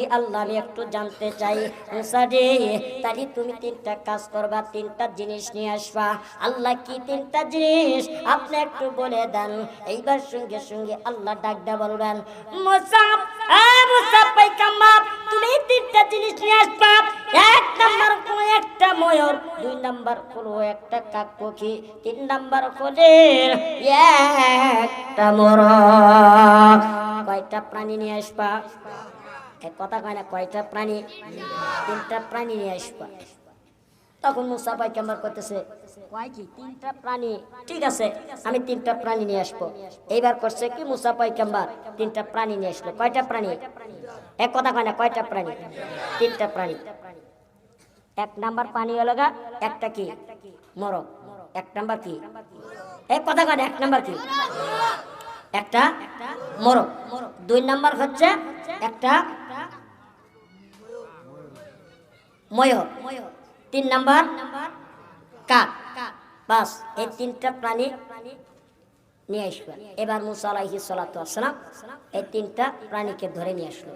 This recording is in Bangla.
জি আল্লাহ আমি একটু জানতে চাই, মুসা রে, তাহলে তুমি তিনটা কাজ করবা, তিনটা জিনিস নিয়ে আসবা। আল্লাহ কি তিনটা জিনিস? আপনি একটু বলে দেন। এইবার সঙ্গে সঙ্গে আল্লাহ ডাকডা বলবেন, মুসা মুসা তুমি তিনটা জিনিস নিয়ে আসবা। এক নাম্বার কোনো একটা ময়ূর, দুই নাম্বার কোনো একটা কাকপক্ষী, তিন নাম্বার কোলের একটা মোরগ কয়টা প্রাণী নিয়ে আসবা? এক কথা কয় না, কয়টা প্রাণী? তিনটা প্রাণী নিয়ে আসবা। তখন মুসা ভাই কেমন করতেছে কয় কি, তিনটা প্রাণী? ঠিক আছে, আমি তিনটা প্রাণী নিয়ে আসব। এইবার করছে কি, মুসা পাই কেম্বার তিনটা প্রাণী নিয়ে আসলো। কয়টা প্রাণী? এক কথা কয় না, কয়টা প্রাণী? তিনটা প্রাণী। এক নাম্বার পানি হলো গা, একটা কি? মরক। এক নাম্বার কি? এক কথা কয় না, এক নাম্বার কি? একটা মরক দুই নাম্বার হচ্ছে একটা ময়ূর। তিন নাম্বার কাক। বাস, এই তিনটা প্রাণী নিয়ে আসবেন এবার মুসা আলাহি সালাম এই তিনটা প্রাণীকে ধরে নিয়ে আসলো।